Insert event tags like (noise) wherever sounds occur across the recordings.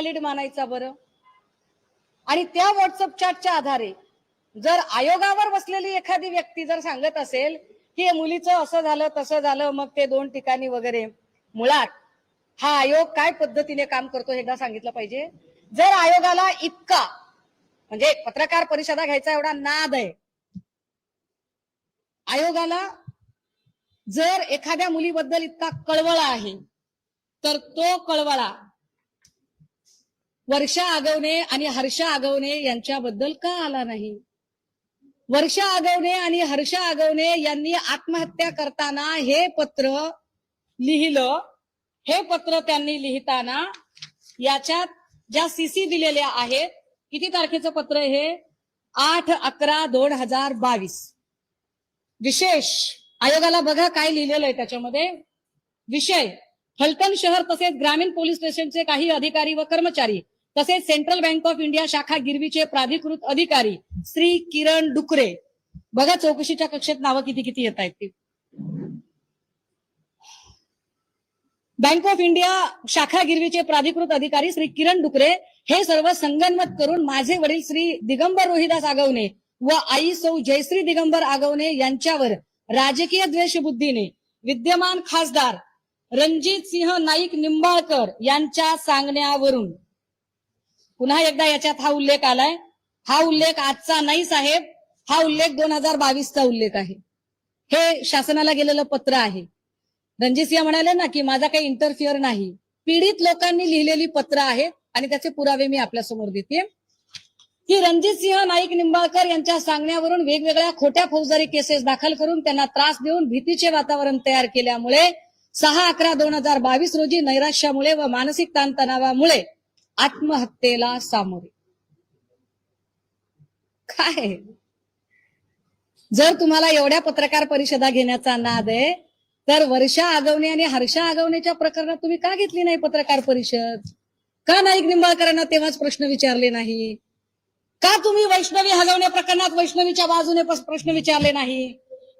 Valid मानायचा बरं? आणि त्या व्हॉट्सअप चॅटच्या आधारे जर आयोगावर बसलेली एखादी व्यक्ती जर सांगत असेल की मुलीचं असं झालं तसं झालं मग ते दोन ठिकाणी वगैरे मुळात हा आयोग काय पद्धतीने काम करतो हे एकदा सांगितलं पाहिजे. जर आयोगाला इतका म्हणजे पत्रकार परिषदा घ्यायचा एवढा नाद आहे आयोगाला जर एखाद्या मुलीबद्दल इतका कळवळा आहे तर तो कळवळा वर्षा आगवणे आणि हर्षा आगवणे यांच्याबद्दल का आला नाही? वर्षा आगवणे आणि हर्षा आगवणे यांनी आत्महत्या करताना हे पत्र लिहिलं. हे पत्र त्यांनी लिहिताना याच्यात ज्या सीसी दिलेल्या आहेत किती तारखेचं पत्र हे? आठ अकरा दोन हजार बावीस. विशेष आयोगाला बघा काय लिहिलेलं आहे त्याच्यामध्ये. विषय फलटण शहर तसेच ग्रामीण पोलीस स्टेशनचे काही अधिकारी व कर्मचारी तसेच सेंट्रल बँक ऑफ इंडिया शाखा गिरवीचे प्राधिकृत अधिकारी श्री किरण डुकरे. बघा चौकशीच्या कक्षेत नावं किती किती येत आहेत ती. बँक ऑफ इंडिया शाखा गिरवीचे प्राधिकृत अधिकारी श्री किरण डुकरे हे सर्व संगनमत करून माझे वडील श्री दिगंबर रोहिदास आगवणे व आई सौ जयश्री दिगंबर आगवणे यांच्यावर राजकीय द्वेषबुद्धीने विद्यमान खासदार रणजित सिंह नाईक निंबाळकर यांच्या सांगण्यावरून पुन्हा एकदा याच्यात हा उल्लेख आलाय. हा उल्लेख आजचा नाही साहेब. हा उल्लेख दोन हजार बावीसचा उल्लेख आहे. हे शासनाला गेलेलं पत्र आहे. रणजित सिंह म्हणाले ना की माझा काही इंटरफिअर नाही. पीडित लोकांनी लिहिलेली पत्र आहेत आणि त्याचे पुरावे मी आपल्यासमोर देते. की रणजित सिंह नाईक निंबाळकर यांच्या सांगण्यावरून वेगवेगळ्या खोट्या फौजदारी केसेस दाखल करून त्यांना त्रास देऊन भीतीचे वातावरण तयार केल्यामुळे सहा अकरा दोन हजार बावीस रोजी नैराश्यामुळे व मानसिक ताणतणावामुळे आत्महत्येला सामोरे. काय? जर तुम्हाला एवढ्या पत्रकार परिषदा घेण्याचा नाद आहे तर वर्षा आगवणे आणि हर्षा आगवणेच्या प्रकरणात तुम्ही का घेतली नाही पत्रकार परिषद? का नाईक निंबाळकरांना तेव्हाच प्रश्न विचारले नाही? का तुम्ही वैष्णवी हलवण्या प्रकरणात वैष्णवीच्या बाजूने प्रश्न विचारले नाही?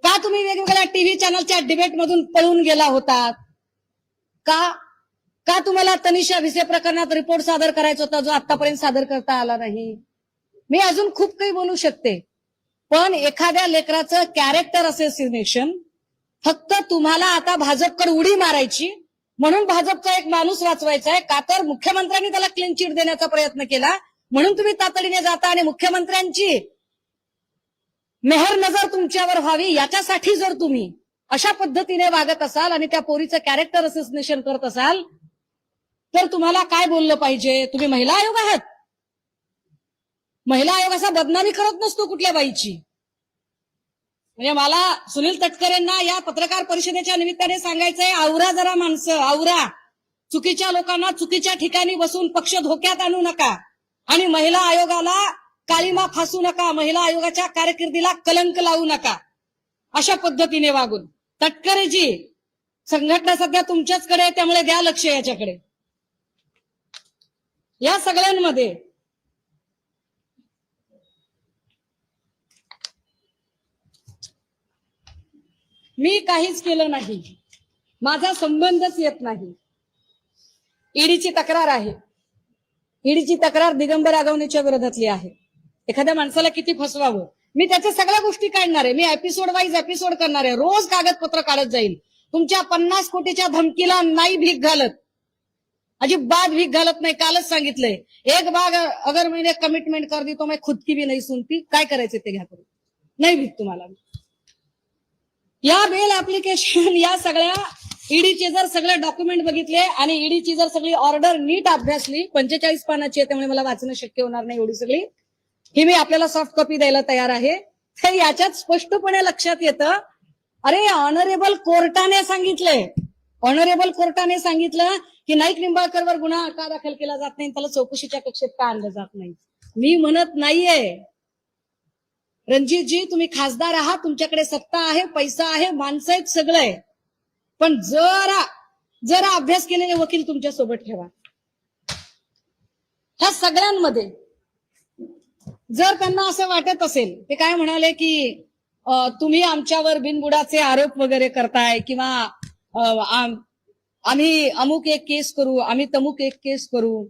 का तुम्ही वेगवेगळ्या टीव्ही चॅनलच्या डिबेट मधून पळून गेला होतात? का का तुम्हाला तनिषा भिसे प्रकरणात रिपोर्ट सादर करायचा होता जो आतापर्यंत सादर करता आला नाही? मी अजून खूप काही बोलू शकते. पण एखाद्या लेकराचं कॅरेक्टर असेसिनेशन फक्त तुम्हाला आता भाजपकडे उडी मारायची म्हणून भाजपचा एक माणूस वाचवायचा आहे का तर मुख्यमंत्र्यांनी त्याला क्लीन चिट देण्याचा प्रयत्न केला म्हणून तुम्ही तातडीने जाता आणि मुख्यमंत्र्यांची मेहर नजर तुमच्यावर व्हावी याच्यासाठी जर तुम्ही अशा पद्धतीने वागत असाल आणि त्या पोरीचं कॅरेक्टर असेसिनेशन करत असाल तर तुम्हाला काय बोललं पाहिजे? तुम्ही महिला आयोग आहात. महिला आयोग असा बदनामी करत नसतो कुठल्या बाईची. म्हणजे मला सुनील तटकरेंना या पत्रकार परिषदेच्या निमित्ताने सांगायचंय आवरा जरा माणसं आवरा. चुकीच्या लोकांना चुकीच्या ठिकाणी बसून पक्ष धोक्यात आणू नका. आणि महिला आयोगाला कालिमा फासू नका. महिला आयोगाच्या कारकिर्दीला कलंक लावू नका. अशा पद्धतीने वागून. तटकरेजी संघटना सध्या तुमच्याचकडे कडे त्यामुळे द्या लक्ष याच्याकडे. या सगळ्यांमध्ये. मी काहीच केलं नाही. माझा संबंधच येत नाही. ईडीची तक्रार आहे. ईडीची तक्रार दिगंबर आगवणीच्या विरोधातली आहे. एखाद्या माणसाला किती फसवावं? मी त्याच्या सगळ्या गोष्टी काढणार आहे. मी एपिसोड वाईज एपिसोड करणार आहे. रोज कागदपत्र काढत जाईल. तुमच्या पन्नास कोटीच्या धमकीला नाही भीक घालत. अजिबात भीक घालत नाही कालच सांगितलंय. एक बाग अगर मैंने कमिटमेंट कर दी तो मैं खुद की भी नाही सुनती. काय करायचे ते घ्या करून नाही भीक तुम्हाला. या बेल ऍप्लिकेशन या सगळ्या ईडीचे जर सगळे डॉक्युमेंट बघितले आणि ईडीची जर सगळी ऑर्डर नीट अभ्यासली पंचेचाळीस पानाची आहे त्यामुळे मला वाचणं शक्य होणार नाही एवढी सगळी. ही मी आपल्याला सॉफ्ट कॉपी द्यायला तयार आहे. तर याच्यात स्पष्टपणे लक्षात येतं अरे ऑनरेबल कोर्टाने सांगितलंय. ऑनरेबल कोर्टाने सांगितलं की नाईक निंबाळकरवर गुन्हा का दाखल केला जात नाही? त्याला चौकशीच्या कक्षेत का आणलं जात नाही? मी म्हणत नाहीये. रणजितजी तुम्ही खासदार आहात तुमच्याकडे सत्ता आहे पैसा आहे माणसं आहेत सगळं. आहे पण जरा जरा अभ्यास केलेले वकील तुमच्यासोबत ठेवा. ह्या सगळ्यांमध्ये जर त्यांना असं वाटत असेल ते काय म्हणाले की तुम्ही आमच्यावर बिनबुडाचे आरोप वगैरे करताय किंवा आम्ही अमुक एक केस करू आम्ही तमुक एक केस करू.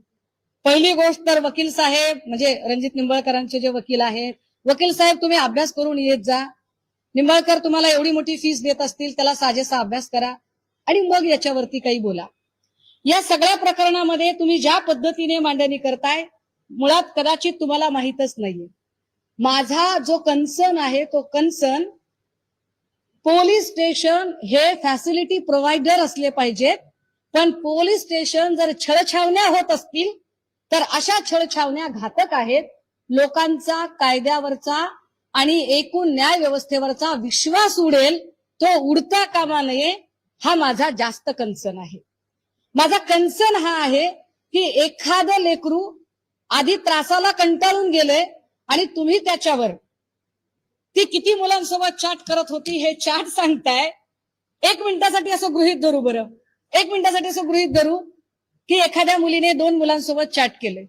पहिली गोष्ट तर वकील साहेब म्हणजे रणजित निंबाळकरांचे जे वकील आहेत वकील साहेब तुम्ही अभ्यास करून येत जा. निंबाळकर तुम्हाला एवढी मोठी फीस देत असतील त्याला साजेसा अभ्यास करा आणि मग याच्यावरती काही बोला. या सगळ्या प्रकरणामध्ये तुम्ही ज्या पद्धतीने मांडणी करताय मुळात कदाचित तुम्हाला माहीतच नाहीये. माझा जो कन्सर्न आहे तो कन्सर्न पोलीस स्टेशन हे फॅसिलिटी प्रोव्हायडर असले पाहिजेत. पण पोलीस स्टेशन जर छळछावण्या होत असतील तर अशा छळछावण्या घातक आहेत. लोकांचा कायद्यावरचा आणि एकूण न्याय व्यवस्थेवरचा विश्वास उडेल तो उडता कामा नये हा माझा जास्त कन्सर्न आहे. माझा कन्सर्न हा आहे की एखादं लेकरू आधी त्रासाला कंटाळून गेले आणि तुम्ही त्याच्यावर ती किती मुलांसोबत चॅट करत होती हे चॅट सांगताय. एक मिनिटासाठी असं गृहित धरू बरं. एक मिनिटासाठी असं गृहित धरू की एखाद्या मुलीने दोन मुलांसोबत चॅट केले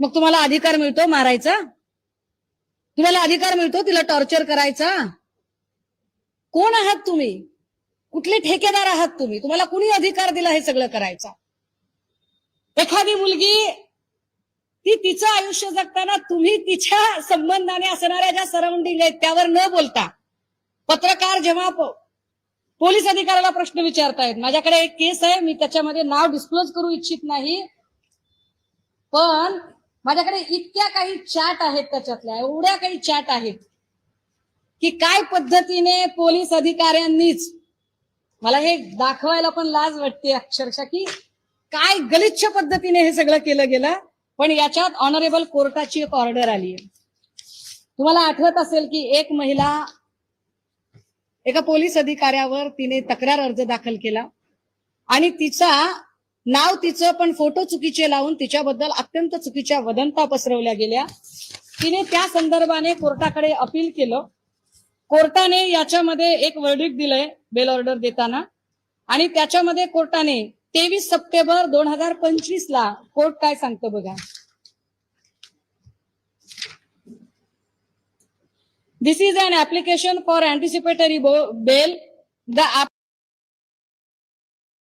मग तुम्हाला अधिकार मिळतो मारायचा? तुम्हाला अधिकार मिळतो तिला टॉर्चर करायचा? कोण आहात तुम्ही? कुठले ठेकेदार आहात तुम्ही? तुम्हाला कुणी अधिकार दिला हे सगळं करायचा? एखादी मुलगी ती तिचं आयुष्य जगताना तुम्ही तिच्या संबंधाने असणाऱ्या ज्या सराउंडिंग आहेत त्यावर न बोलता पत्रकार जेव्हा पोलीस अधिकाऱ्याला प्रश्न विचारतायत माझ्याकडे एक केस आहे मी त्याच्यामध्ये नाव डिस्क्लोज करू इच्छित नाही पण माझ्याकडे इतक्या काही चॅट आहेत त्याच्यातल्या एवढ्या काही चॅट आहेत की काय पद्धतीने पोलीस अधिकाऱ्यांनीच मला हे दाखवायला पण लाज वाटते अक्षरशः की काय गलिच्छ पद्धतीने हे सगळं केलं गेलं. पण याच्यात ऑनरेबल कोर्टाची एक ऑर्डर आली आहे तुम्हाला आठवत असेल की एक महिला एका पोलीस अधिकाऱ्यावर तिने तक्रार अर्ज दाखल केला. आणि तिचा नाव तिचं पण फोटो चुकीचे लावून तिच्याबद्दल अत्यंत चुकीच्या वदंता पसरवल्या गेल्या. तिने त्या संदर्भाने कोर्टाकडे अपील केलं. कोर्टाने याच्यामध्ये एक वर्डिक दिलंय बेल ऑर्डर देताना. आणि त्याच्यामध्ये कोर्टाने तेवीस सप्टेंबर दोन हजार पंचवीस ला कोर्ट काय सांगतं बघा this is an application for anticipatory bail the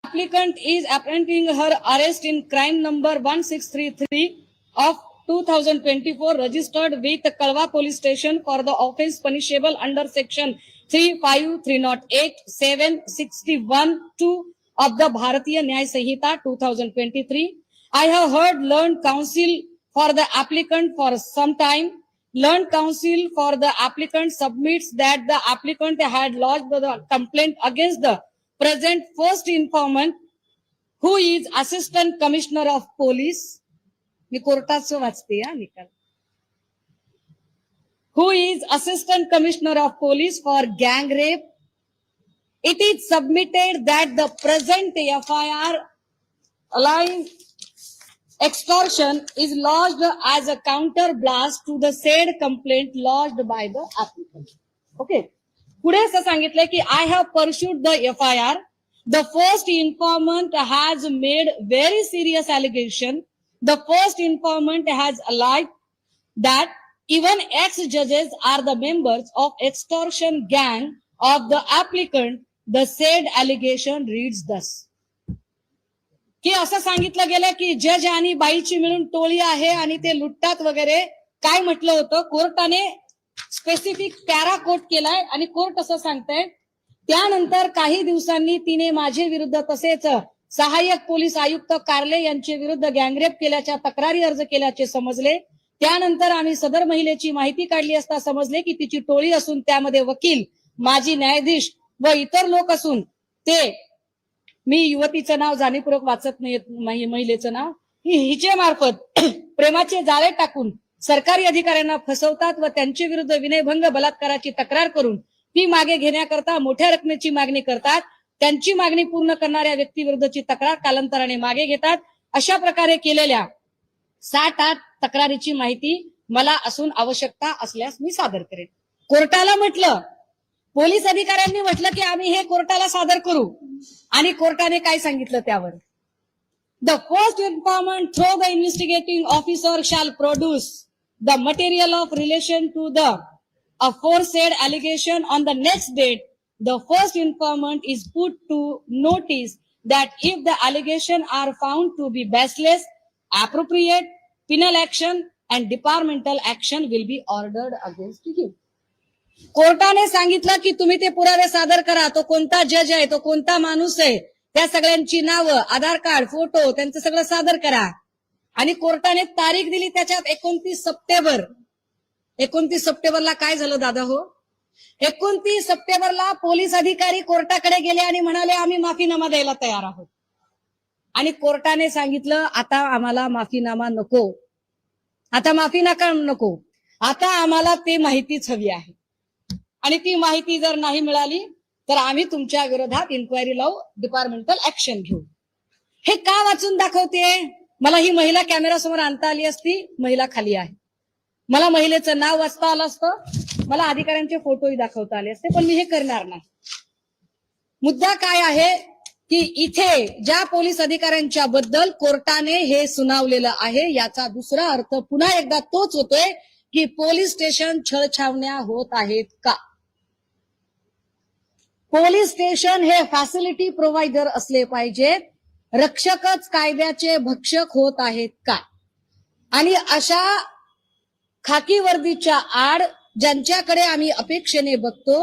applicant is apprehending her arrest in crime number 1633 of 2024 registered with Kalwa police station for the offense punishable under section 35308 761 2 of the Bharatiya Nyay Sahita 2023 I have heard learned counsel for the applicant for some time learned counsel for the applicant submits that the applicant had lodged the complaint against the present first informant who is assistant commissioner of police मी कोर्टाचं वाचते हा निकाल who is assistant commissioner of police for gang rape it is submitted that the present FIR allying extortion is lodged as a counter blast to the said complaint lodged by the applicant okay पुढे असं सांगितलंय की I have perused the F I R the first informant has made very serious allegation the first informant has alleged that even ex-judges are the members of extortion gang of the applicant, the said allegation reads thus की असं सांगितलं गेलं की जज आणि बाईची मिळून टोळी आहे आणि ते लुटतात वगैरे काय म्हटलं होतं? कोर्टाने स्पेसिफिक पॅरा कोट केलाय आणि कोर्ट असं सांगतंय त्यानंतर काही दिवसांनी तिने माझे विरुद्ध तसेच सहाय्यक पोलीस आयुक्त कार्ले यांचे विरुद्ध गँगरेप केल्याच्या तक्रारी अर्ज केल्याचे समजले. त्यानंतर आम्ही सदर महिलेची माहिती काढली असता समजले की तिची टोळी असून त्यामध्ये वकील माजी न्यायाधीश व इतर लोक असून ते मी युवतीचं नाव जाणीवपूर्वक वाचत नाही महिलेचं नाव हिचे मार्फत (clears throat) प्रेमाचे जाळे टाकून सरकारी अधिकाऱ्यांना फसवतात व त्यांच्या विरुद्ध विनयभंग बलात्काराची तक्रार करून ती मागे घेण्याकरता मोठ्या रकमेची मागणी करतात. त्यांची मागणी पूर्ण करणाऱ्या व्यक्तीविरुद्धची तक्रार कालांतराने मागे घेतात. अशा प्रकारे केलेल्या सात आठ तक्रारीची माहिती मला असून आवश्यकता असल्यास मी सादर करेन. कोर्टाला म्हटलं पोलीस अधिकाऱ्यांनी म्हटलं की आम्ही हे कोर्टाला सादर करू. आणि कोर्टाने काय सांगितलं त्यावर? The first informant through the investigating officer shall produce the material of relation to the fore said allegation on the next date the first informant is put to notice that if the allegation are found to be baseless appropriate penal action and departmental action will be order against you कोर्टाने सांगितलं की तुम्ही ते पुरावे सादर करा. तो कोणता जज आहे तो कोणता माणूस आहे त्या सगळ्यांची नावं आधार कार्ड फोटो त्यांचं सगळं सादर करा. आणि कोर्टाने तारीख दिली त्याच्यात एकोणतीस सप्टेंबर. एकोणतीस सप्टेंबरला काय झालं दादा हो? एकोणतीस सप्टेंबरला पोलीस अधिकारी कोर्टाकडे गेले आणि म्हणाले आम्ही माफीनामा द्यायला तयार आहोत. आणि कोर्टाने सांगितलं आता आम्हाला माफीनामा नको. आता माफी नका नको. आता आम्हाला ते माहितीच हवी आहे. आणि ती माहिती जर नाही मिळाली तर आम्ही तुमच्या विरोधात इन्क्वायरी लावू डिपार्टमेंटल ऍक्शन घेऊ. हे का वाचून दाखवते? मला ही महिला कॅमेरा समोर आणता आली असती महिला खाली आहे. मला महिलेचं नाव वाचता आलं असतं मला अधिकाऱ्यांचे फोटोही दाखवता आले असते पण मी हे करणार नाही. मुद्दा काय आहे की इथे ज्या पोलीस अधिकाऱ्यांच्या बद्दल कोर्टाने हे सुनावलेलं आहे याचा दुसरा अर्थ पुन्हा एकदा तोच होतोय की पोलीस स्टेशन छळछावण्या होत आहेत का? पोलीस स्टेशन हे फॅसिलिटी प्रोव्हायडर असले पाहिजेत रक्षकच कायद्याचे भक्षक होत आहेत का? आणि अशा खाकी वर्दीच्या आड ज्यांच्याकडे आम्ही अपेक्षेने बघतो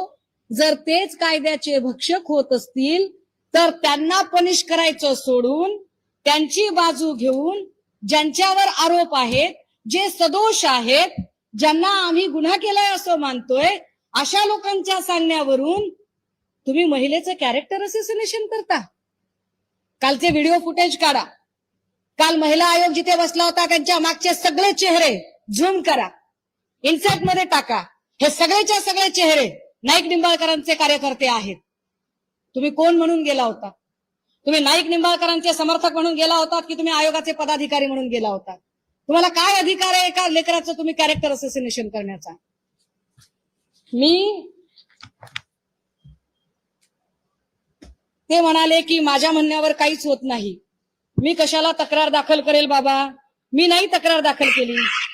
जर तेच कायद्याचे भक्षक होत असतील तर त्यांना पनिश करायचं सोडून त्यांची बाजू घेऊन ज्यांच्यावर आरोप आहेत जे सदोष आहेत ज्यांना आम्ही गुन्हा केलाय असं मानतोय अशा लोकांच्या सांगण्यावरून तुम्ही महिलेचं कॅरेक्टर असोसिएशन करता. कालचे व्हिडिओ फुटेज काढा. काल महिला आयोग जिथे बसला होता त्यांच्या मागचे सगळे चेहरे झूम करा. इन्सर्टमध्ये टाका. हे सगळेच्या सगळे चेहरे नाईक निंबाळकरांचे कार्यकर्ते आहेत. तुम्ही कोण म्हणून गेला होता? तुम्ही नाईक निंबाळकरांचे समर्थक म्हणून गेला होता की तुम्ही आयोगाचे पदाधिकारी म्हणून गेला होता? तुम्हाला काय अधिकार आहे एका लेकराचं तुम्ही कॅरेक्टर असोसिएशन करण्याचा? मी ते म्हणाले की माझ्या म्हणण्यावर काहीच होत नाही. मी कशाला तक्रार दाखल करेल बाबा? मी नाही तक्रार दाखल केली. हा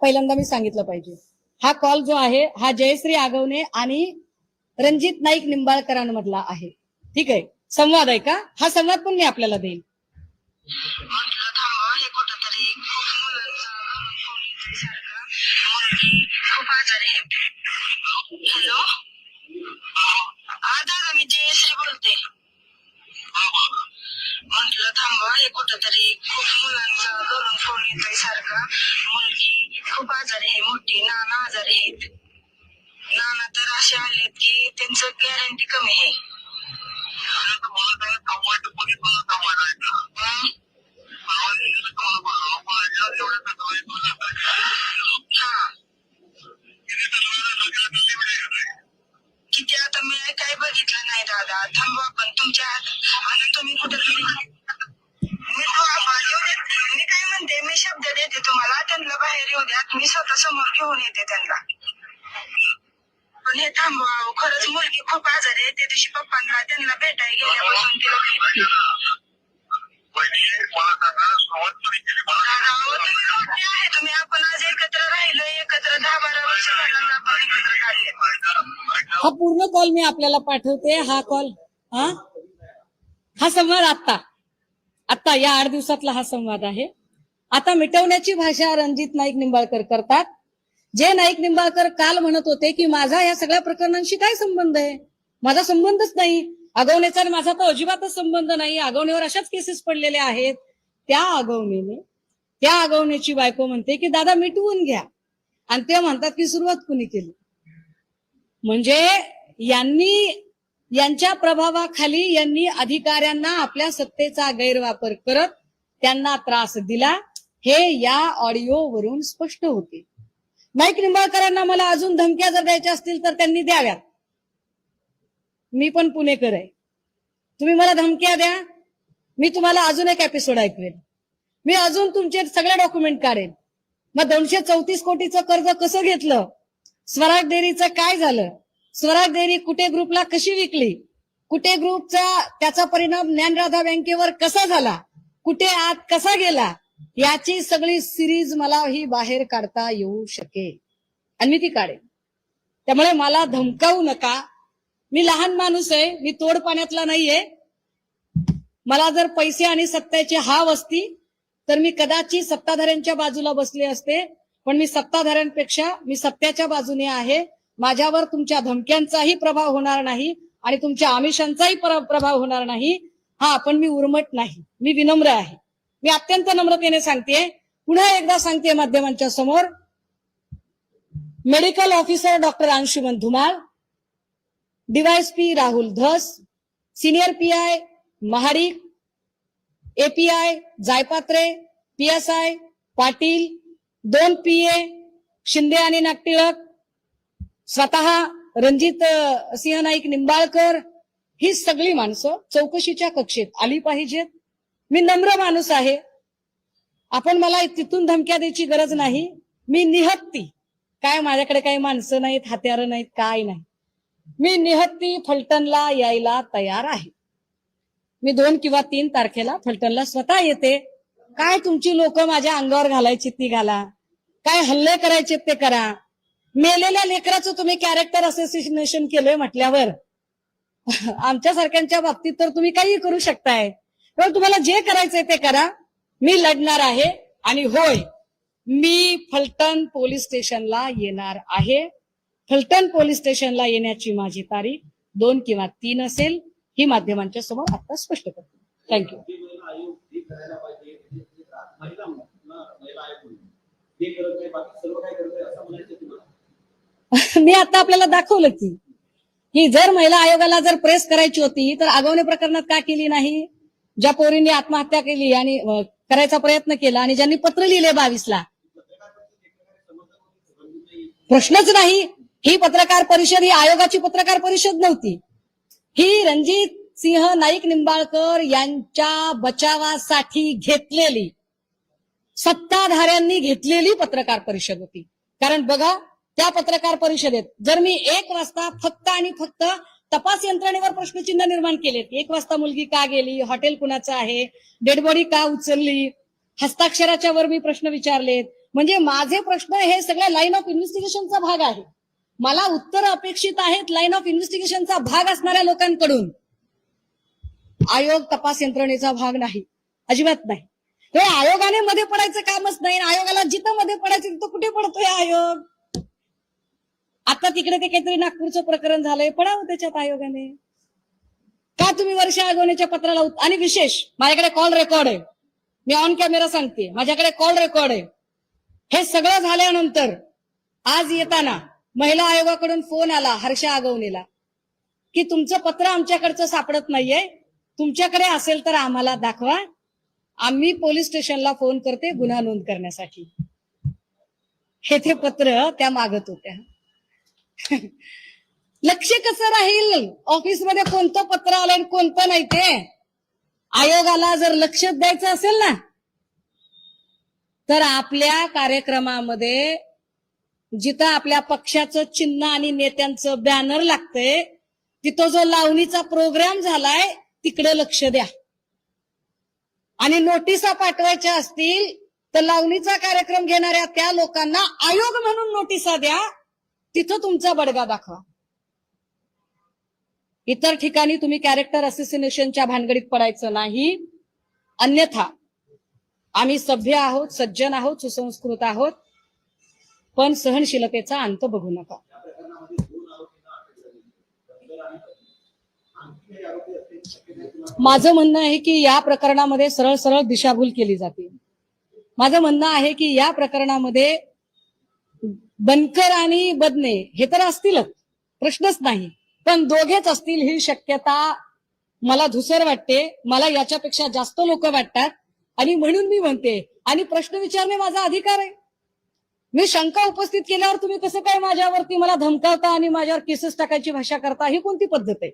पहिल्यांदा मी सांगितलं पाहिजे. हा कॉल जो आहे हा जयश्री आगवणे आणि रणजित नाईक निंबाळकरांमधला आहे. ठीक आहे? संवाद आहे का? हा संवाद पण मी आपल्याला देईल. मुलगी खूप आजारी आहे. त्या दिवशी पप्पांना त्यांना भेटायला गेल्यापासून तिला अहो, तुम्ही मोठे आहे. तुम्ही आपण आज एकत्र राहिलो एकत्र दहा बारा वर्ष झालं आपण एकत्र काढले हा पूर्ण कॉल मी आपल्याला पाठवते. हा कॉल हा? हा संवाद आत्ता. आत्ता या आठ दिवसातला हा संवाद आहे. आता मिटवण्याची भाषा रणजित नाईक निंबाळकर करतात. जे नाईक निंबाळकर काल म्हणत होते की माझा या सगळ्या प्रकरणांशी काय संबंध आहे? माझा संबंधच नाही. आगवण्याचा आणि माझा तर अजिबातच संबंध नाही. आगवणीवर अशाच केसेस पडलेल्या आहेत. त्या आगवणीने त्या आगवण्याची बायको म्हणते की दादा मिटवून घ्या. आणि ते म्हणतात की सुरुवात कुणी केली? म्हणजे यांनी यांच्या प्रभावाखाली यांनी अधिकाऱ्यांना आपल्या सत्तेचा गैरवापर करत त्यांना त्रास दिला. हे या ऑडिओवरून स्पष्ट होते. नाईक निंबाळकरांना मला अजून धमक्या जर द्यायच्या असतील तर त्यांनी द्याव्यात मी पण पुणेकर आहे. तुम्ही मला धमक्या द्या. मी तुम्हाला अजून एक एपिसोड ऐकवेल मी अजून तुमचे सगळे डॉक्युमेंट काढेन. मग दोनशे चौतीस कोटीचं कर्ज कसं घेतलं? स्वराज डेअरीचं काय झालं? स्वराज डेअरी कुठे ग्रुपला कशी विकली? कुठे ग्रुपचा त्याचा परिणाम ज्ञानराधा बँकेवर कसा झाला? कुठे आत कसा गेला? याची सगळी सिरीज मला ही बाहेर काढता येऊ शकेल. आणि मी ती काढेन. त्यामुळे मला धमकावू नका. मी लहान माणूस आहे मी तोड पाण्यातला नाहीये. मला जर पैसे आणि सत्तेची हाव असती तर मी कदाचित सत्ताधाऱ्यांच्या बाजूला बसले असते. पण मी सत्ताधाऱ्यांपेक्षा मी सत्याच्या बाजूने आहे. माझ्यावर तुमच्या धमक्यांचाही प्रभाव होणार नाही आणि तुमच्या आमिषांचाही प्रभाव होणार नाही. हा पण मी उर्मट नाही. मी विनम्र आहे. मी अत्यंत नम्रतेने सांगते पुन्हा एकदा सांगते माध्यमांच्या समोर. Medical officer doctor Anshuman Dhumal DYSP Rahul Dhas senior P I Mahadik API Jaypatre PSI Patil दोन पीए शिंदे आणि नागटिळक स्वतः रणजित सिंह नाईक निंबाळकर ही सगळी माणसं चौकशीच्या कक्षेत आली पाहिजेत. मी नम्र माणूस आहे. आपण मला तिथून धमक्या द्यायची गरज नाही. मी निहत्ती. काय माझ्याकडे काही माणसं नाहीत हत्यारं नाहीत काय नाही. मी निहत्ती फलटणला यायला तयार आहे. मी दोन किंवा तीन तारखेला फलटणला स्वतः येते. काय तुमची लोक माझ्या अंगावर घालायची ती घाला. काय हल्ले करायचे ते करा. मेलेल्या लेकराचं तुम्ही कॅरेक्टर असोसिएशन केलंय म्हटल्यावर. (laughs) आमच्या सारख्यांच्या बाबतीत तर तुम्ही काही करू शकताय. पण तुम्हाला जे करायचंय ते करा. मी लढणार आहे आणि होय मी फलटण पोलीस स्टेशनला येणार आहे. फलटण पोलीस स्टेशनला येण्याची माझी तारीख दोन किंवा तीन असेल. ही माध्यमांच्या समोर आता स्पष्ट करते. थँक्यू (laughs) मी आता आपल्याला दाखवलं की की जर महिला आयोगाला जर प्रेस करायची होती तर आगवणे प्रकरणात का केली नाही? ज्या पोरींनी आत्महत्या केली आणि करायचा प्रयत्न केला आणि ज्यांनी पत्र लिहिले बावीसला प्रश्नच नाही. ही पत्रकार परिषद ही आयोगाची पत्रकार परिषद नव्हती. ही रणजित सिंह नाईक निंबाळकर यांच्या बचावासाठी घेतलेली सत्ताधाऱ्यांनी घेतलेली पत्रकार परिषद होती. कारण बघा त्या पत्रकार परिषदेत जर मी एक वाजता फक्त आणि फक्त तपास यंत्रणेवर प्रश्नचिन्ह निर्माण केलेत. एक वाजता मुलगी का गेली? हॉटेल कुणाचं आहे? डेडबॉडी का उचलली? हस्ताक्षराच्या वर मी प्रश्न विचारलेत. म्हणजे माझे प्रश्न हे सगळ्या लाईन ऑफ इन्व्हेस्टिगेशनचा भाग आहे. मला उत्तर अपेक्षित आहेत लाईन ऑफ इन्व्हेस्टिगेशनचा भाग असणाऱ्या लोकांकडून. आयोग तपास यंत्रणेचा भाग नाही. अजिबात नाही. ते आयोगाने मध्ये पडायचं कामच नाही आयोगाला जिथं मध्ये पडायचं तिथं कुठे पडतोय आयोग? आता तिकडे ते काहीतरी नागपूरचं प्रकरण झालंय. पडावं त्याच्यात आयोगाने. का तुम्ही वर्ष आगवण्याच्या पत्राला आणि विशेष माझ्याकडे कॉल रेकॉर्ड आहे. मी ऑन कॅमेरा सांगते. माझ्याकडे कॉल रेकॉर्ड आहे. हे सगळं झाल्यानंतर आज येताना महिला आयोगाकडून फोन आला हर्षा आगवणीला की तुमचं पत्र आमच्याकडचं सापडत नाहीये. तुमच्याकडे असेल तर आम्हाला दाखवा. आम्ही पोलीस स्टेशनला फोन करते गुन्हा नोंद करण्यासाठी. हे ते पत्र त्या मागत होत्या. (laughs) लक्ष कसं राहील? ऑफिसमध्ये कोणतं पत्र आलंय आणि कोणतं नाही ते? आयोगाला जर लक्ष द्यायचं असेल ना तर आपल्या कार्यक्रमामध्ये जिथं आपल्या पक्षाचं चिन्ह आणि नेत्यांचं बॅनर लागतंय तिथं जो लावणीचा प्रोग्राम झालाय तिकडे लक्ष द्या. आणि नोटिसा पाठवायच्या असतील तर लावणीचा कार्यक्रम घेणाऱ्या त्या लोकांना आयोग म्हणून नोटिसा द्या. तिथं तुमचा बडगा दाखवा. इतर ठिकाणी तुम्ही कॅरेक्टर असोसिएशनच्या भानगडीत पडायचं नाही. अन्यथा आम्ही सभ्य आहोत सज्जन आहोत सुसंस्कृत आहोत पण सहनशीलतेचा अंत बघू नका. माझं म्हणणं आहे की या प्रकरणामध्ये सरळ सरळ दिशाभूल केली जाते. माझं म्हणणं आहे की या प्रकरणामध्ये बनकर आणि बदने हे तर असतीलच. प्रश्नच नाही. पण दोघेच असतील ही शक्यता मला धुसर वाटते. मला याच्यापेक्षा जास्त लोक वाटतात. आणि म्हणून मी म्हणते आणि प्रश्न विचारणे माझा अधिकार आहे. मी शंका उपस्थित केल्यावर तुम्ही कसं काय माझ्यावरती मला धमकावता आणि माझ्यावर केसेस टाकायची भाषा करता? ही कोणती पद्धत आहे?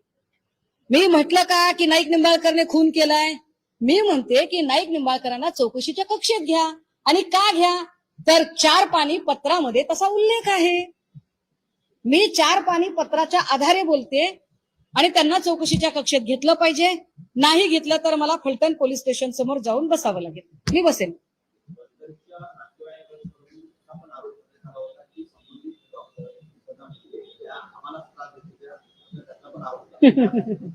मी म्हटलं का की नाईक निंबाळकरने खून केलाय? मी म्हणते की नाईक निंबाळकरांना चौकशीच्या कक्षेत घ्या आणि का घ्या? तर चार पाणी पत्रामध्ये तसा उल्लेख आहे. मी चार पाणी पत्राच्या आधारे बोलते आणि त्यांना चौकशीच्या कक्षेत घेतलं पाहिजे. नाही घेतलं तर मला फलटण पोलीस स्टेशन समोर जाऊन बसावं लागेल. मी बसेन. (laughs)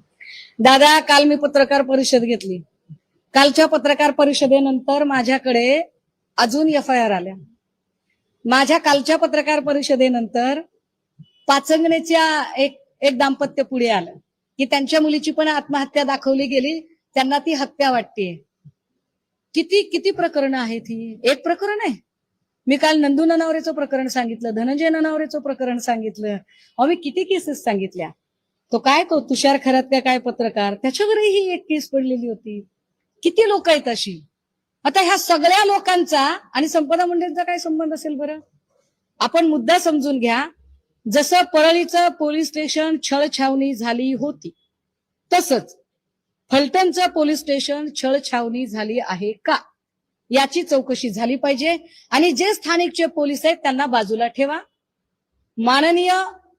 दादा काल मी पत्रकार परिषद घेतली. कालच्या पत्रकार परिषदेनंतर माझ्याकडे अजून एफ आय आर आल्या. माझ्या कालच्या पत्रकार परिषदेनंतर पाचंगणेच्या एक एक दाम्पत्य पुढे आलं की त्यांच्या मुलीची पण आत्महत्या दाखवली गेली त्यांना ती हत्या वाटते किती किती प्रकरण आहेत ही? एक प्रकरण आहे. मी काल नंदू ननावरेचं प्रकरण सांगितलं धनंजय ननावरेचं प्रकरण सांगितलं अहो मी किती केसेस सांगितल्या. तो काय तो तुषार खरात काय पत्रकार? त्याच्यावरही ही एक केस पडलेली होती. किती लोक आहेत अशी? आता ह्या सगळ्या लोकांचा आणि संपदा मुंडेंचा काय संबंध असेल बरं? आपण मुद्दा समजून घ्या. जसं परळीचं पोलीस स्टेशन छळछावणी झाली होती तसंच फलटणचं पोलीस स्टेशन छळछावणी झाली आहे का? याची चौकशी झाली पाहिजे. आणि जे स्थानिकचे पोलीस आहेत त्यांना बाजूला ठेवा. माननीय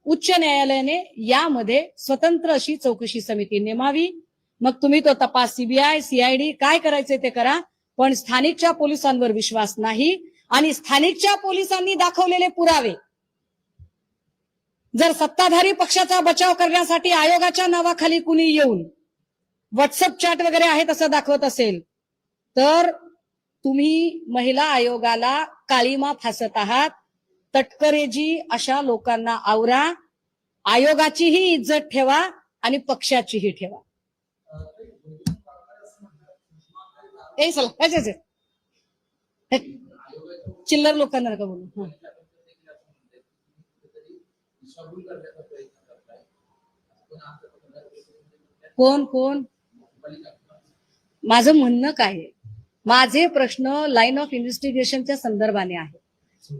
उच्च न्यायालयाने यामध्ये स्वतंत्र अशी चौकशी समिती नेमावी. मग तुम्ही तो तपास सीबीआय सीआयडी काय करायचे ते करा. पण स्थानिकच्या पोलिसांवर विश्वास नाही आणि स्थानिकच्या पोलिसांनी दाखवलेले पुरावे. जर सत्ताधारी पक्षाचा बचाव करण्यासाठी आयोगाच्या नावाखाली कुणी येऊन व्हॉट्सअप चॅट वगैरे आहेत असं दाखवत असेल तर तुम्ही महिला आयोगाला काळीमा फासत आहात. तटकरेजी अशा लोकांना आवरा. आयोगाचीही इज्जत ठेवा आणि पक्षाचीही ठेवा. ए चला हेच, हेच, चिल्लर लोकांना का बोलू? कोण कोण? माझं म्हणणं काय आहे? माझे प्रश्न लाईन ऑफ इन्व्हेस्टिगेशनच्या संदर्भाने आहे.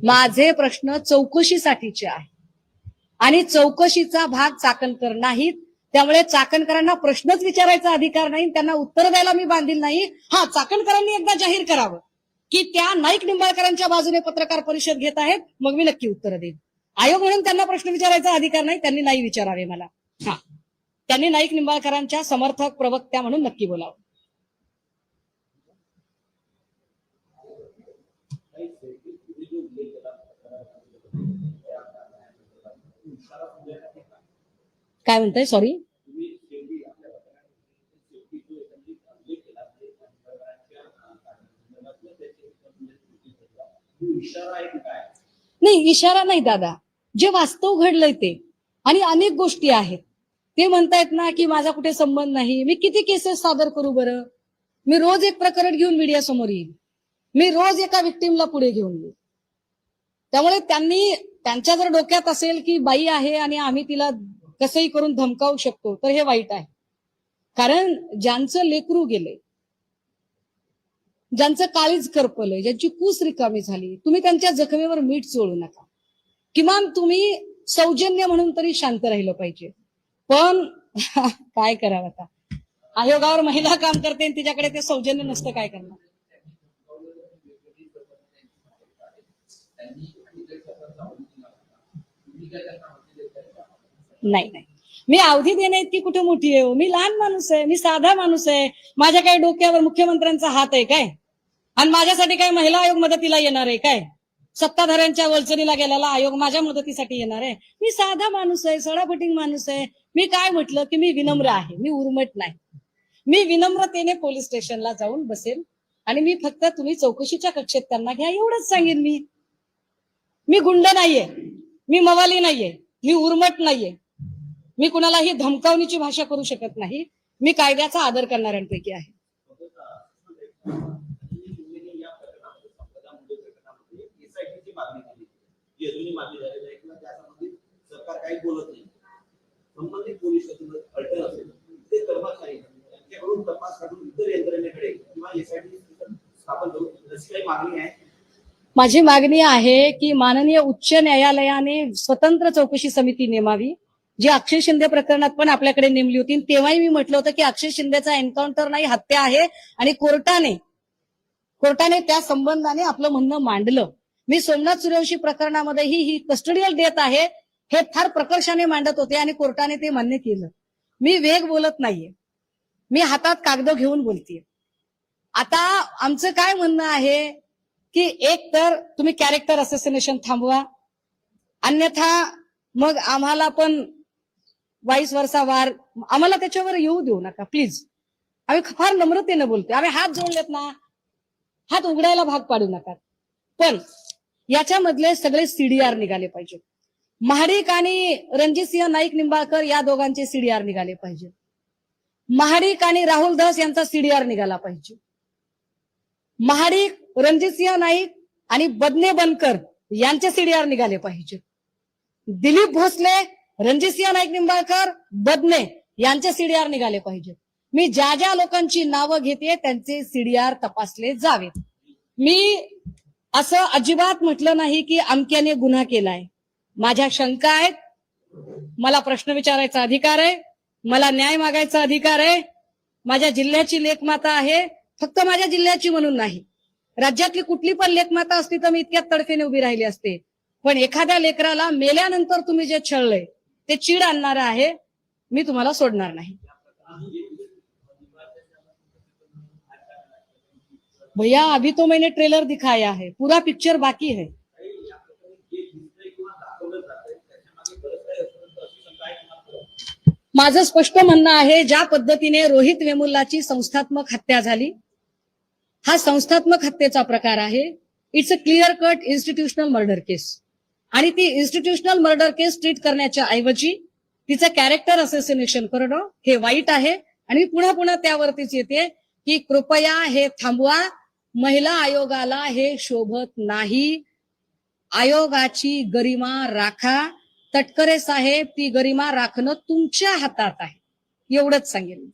माझे प्रश्न चौकशीसाठीचे आहे. आणि चौकशीचा भाग चाकणकर नाहीत त्यामुळे चाकणकरांना प्रश्नच विचारायचा अधिकार नाही त्यांना उत्तर द्यायला मी बांधील नाही. हा चाकणकरांनी एकदा जाहीर करावं की त्या नाईक निंबाळकरांच्या बाजूने पत्रकार परिषद घेत आहेत मग मी नक्की उत्तर देईन. आयोग म्हणून त्यांना प्रश्न विचारायचा अधिकार नाही त्यांनी नाही विचारावे मला. हा. त्यांनी नाईक निंबाळकरांच्या समर्थक प्रवक्त्या म्हणून नक्की बोलावं काही शेवटी तुम्ही जो उल्लेख केला इशारा म्हणजे काय? काय म्हणताय सॉरी तुम्ही शेवटी आपल्या पत्रकारांनी शेवटी जो एकंदरीत उल्लेख केला ते पत्रकारांच्या, अं, कार्यसंदर्भातलं त्याचे एकंदरीत कृती होता. तो इशारा काय म्हणताय? सॉरी नाही इशारा नाही दादा. जे वास्तव घडलंय ते. आणि अनेक गोष्टी आहेत. ते म्हणतायत ना की माझा कुठे संबंध नाही. मी किती केसेस सादर करू बरं? मी रोज एक प्रकरण घेऊन मीडिया समोर येईल मी रोज एका विक्टीमला पुढे घेऊन येईल त्यामुळे त्यांनी त्यांच्या जर डोक्यात असेल की बाई आहे आणि आम्ही तिला कसंही करून धमकावू शकतो तर हे वाईट आहे. कारण ज्यांचं लेकरू गेले ज्यांचं काळीज करपलंय ज्यांची कूस रिकामी झाली तुम्ही त्यांच्या जखमेवर मीठ चोळू नका. किमान तुम्ही सौजन्य म्हणून तरी शांत राहिलं पाहिजे. पण (laughs) काय करावं आता? आयोगावर महिला काम करते आणि तिच्याकडे ते सौजन्य नसतं काय करणार? नाही. नाही मी अवधी देण्या इतकी कुठे मोठी आहे हो? मी लहान माणूस आहे मी साधा माणूस आहे. माझ्या काही डोक्यावर मुख्यमंत्र्यांचा हात आहे काय? आणि माझ्यासाठी काय महिला आयोग मदतीला येणार आहे काय? सत्ताधाऱ्यांच्या वलचणीला गेलेला आयोग माझ्या मदतीसाठी येणार आहे? मी साधा माणूस आहे सडापटिंग माणूस आहे. मी काय म्हटलं की मी विनम्र आहे मी उर्मट नाही. मी विनम्रतेने पोलीस स्टेशनला जाऊन बसेल आणि मी फक्त तुम्ही चौकशीच्या कक्षेत त्यांना घ्या एवढंच सांगेन मी. मी गुंड नाहीये मी मवाली नाहीये मी उर्मट नाहीये. मी कुणालाही धमकावणीची भाषा करू शकत नाही. मी कायद्याचा आदर करणाऱ्यांपैकी आहे. माझी मागणी आहे की माननीय उच्च न्यायालयाने स्वतंत्र चौकशी समिती नेमावी. जी अक्षय शिंदे प्रकरणात पण आपल्याकडे नेमली होती. आणि तेव्हाही मी म्हटलं होतं की अक्षय शिंदेचा एन्काउंटर नाही हत्या आहे आणि कोर्टाने कोर्टाने त्या संबंधाने आपलं म्हणणं मांडलं. मी सोमनाथ सूर्यवंशी प्रकरणामध्येही ही कस्टडियल डेथ आहे हे फार प्रकर्षाने मांडत होते आणि कोर्टाने ते मान्य केलं. मी वेग बोलत नाहीये. मी हातात कागद घेऊन बोलतेय. आता आमचं काय म्हणणं आहे की एक तर तुम्ही कॅरेक्टर असोसिएशन थांबवा. अन्यथा मग आम्हाला पण वाईस वर्षा वार. आम्हाला त्याच्यावर येऊ देऊ नका प्लीज आम्ही फार नम्रतेनं बोलतोय. आम्ही हात जोडलेत ना हात उघडायला भाग पाडू नका. पण याच्यामधले सगळे सीडीआर निघाले पाहिजे महाडिक आणि रणजितसिंह नाईक निंबाळकर या दोघांचे सीडीआर निघाले पाहिजे महाडिक आणि राहुल दास यांचा सीडीआर निघाला पाहिजे. महाडिक रणजित सिंह नाईक आणि बदने बनकर यांचे सीडीआर निघाले पाहिजे दिलीप भोसले रणजितसिंह नाईक निंबाळकर बदने यांचे सीडीआर निघाले पाहिजेत. मी ज्या ज्या लोकांची नावं घेते त्यांचे सीडीआर तपासले जावेत. मी असं अजिबात म्हटलं नाही की अमक्याने गुन्हा केलाय. माझ्या शंका आहेत. मला प्रश्न विचारायचा अधिकार आहे. मला न्याय मागायचा अधिकार आहे. माझ्या जिल्ह्याची लेखमाता आहे. फक्त माझ्या जिल्ह्याची म्हणून नाही. राज्यातली कुठली पण लेखमाता असती तर मी इतक्यात तडफेने उभी राहिली असते. पण एखाद्या लेकराला मेल्यानंतर तुम्ही जे छळलंय ते चीड आणणार आहे मी तुम्हाला सोडणार नाही. भैया अभी तो मैंने ट्रेलर दिखाया है पूरा पिक्चर बाकी है. माझं स्पष्ट म्हणणं आहे ज्या पद्धतीने रोहित वेमुल्लाची संस्थात्मक हत्या झाली हा संस्थात्मक हत्येचा प्रकार आहे. It's a clear cut institutional murder case आणि ती इन्स्टिट्यूशनल मर्डर केस ट्रीट करण्याच्या ऐवजी तिचं कॅरेक्टर असोसिएशन करणं हे वाईट आहे. आणि पुन्हा पुन्हा त्यावरतीच येते की कृपया हे थांबवा. महिला आयोगाला हे शोभत नाही. आयोगाची गरिमा राखा. तटकरे साहेब ती गरिमा राखणं तुमच्या हातात आहे. एवढंच सांगेन